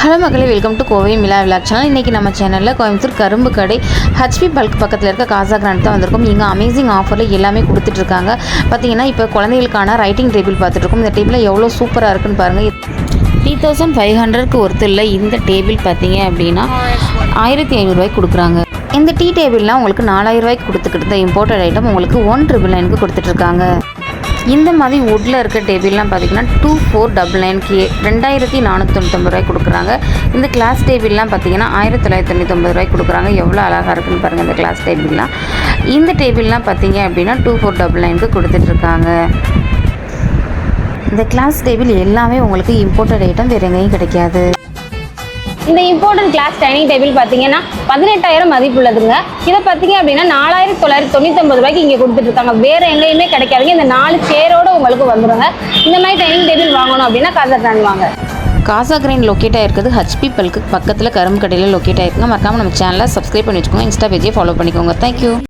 Hello மக்களே welcome to Kovai Mila vlog channel இன்றைக்கி நம்ம சேனலில் கோயம்புத்தூர் கரும்பு கடை ஹச்பி பல்க் பக்கத்தில் இருக்க காசா கிராண்ட் தான் வந்திருக்கும். இங்கே அமேசிங் ஆஃபரில் எல்லாமே கொடுத்துட்ருக்காங்க பார்த்தீங்கன்னா இப்போ குழந்தைகளுக்கான ரைட்டிங் டேபிள் பார்த்துட்ருக்கோம் இந்த டேபிளில் எவ்வளோ சூப்பராக இருக்குன்னு பாருங்கள் த்ரீ தௌசண்ட் ஃபைவ் ஹண்ட்ரட்க்கு இல்லை இந்த டேபிள் பார்த்தீங்க அப்படின்னா ஆயிரத்தி ஐநூறுரூவாய்க்கு கொடுக்குறாங்க. இந்த டீ டேபிள்லாம் உங்களுக்கு நாலாயிரம் ரூபாய்க்கு கொடுத்துக்கிட்டு இம்போர்ட்டட் ஐட்டம் உங்களுக்கு ஒன் ட்ரிபிள் நைனுக்கு கொடுத்துட்ருக்காங்க இந்த மாதிரி வுட்டில் இருக்க டேபிள்லாம் பார்த்தீங்கன்னா two four double nine K ரெண்டாயிரத்தி நானூற்றி தொண்ணூத்தொம்பது ரூபாய்க்கு கொடுக்குறாங்க. இந்த கிளாஸ் டேபிள்லாம் பார்த்தீங்கன்னா ஆயிரத்தி தொள்ளாயிரத்தி தொண்ணூத்தொம்பது ரூபாய்க்கு கொடுக்குறாங்க. எவ்வளோ அழகாக இருக்குன்னு பாருங்கள் இந்த கிளாஸ் டேபிள்லாம் இந்த டேபிள்லாம் பார்த்தீங்க அப்படின்னா டூ ஃபோர் டபுள் நைனுக்கு கொடுத்துட்ருக்காங்க இந்த கிளாஸ் டேபிள் எல்லாமே உங்களுக்கு இம்போர்ட்டட் ஐட்டம் வேறு எங்கேயும் கிடைக்காது. இந்த இம்போர்ட்டன்ட் கிளாஸ் டைனிங் டேபிள் பார்த்தீங்கன்னா பதினெட்டாயிரம் மதிப்புள்ளதுங்க. இதை பார்த்தீங்க அப்படின்னா நாலாயிரத்தி தொள்ளாயிரத்தி தொண்ணூத்தொம்பது ரூபாய்க்கு இங்கே கொடுத்துட்ருக்காங்க. வேறு எங்கேயுமே கிடைக்காதுங்க. இந்த நாலு சேரோடு உங்களுக்கு வந்துடுங்க இந்த மாதிரி டைனிங் டேபிள் வாங்கணும் அப்படின்னா காசர் வாங்க. காசா கிரைன் லொக்கேட் ஆகிருக்குது ஹச்பி பல்க்கு பக்கத்தில் கரும்பு கடையில் லொக்கேட் ஆகிருக்குங்க மறக்காமல் நம்ம சேனலை சப்ஸ்கிரைப் பண்ணி வச்சுக்கோங்க. இன்ஸ்டா பேஜே ஃபாலோ பண்ணிக்கோங்க. Thank you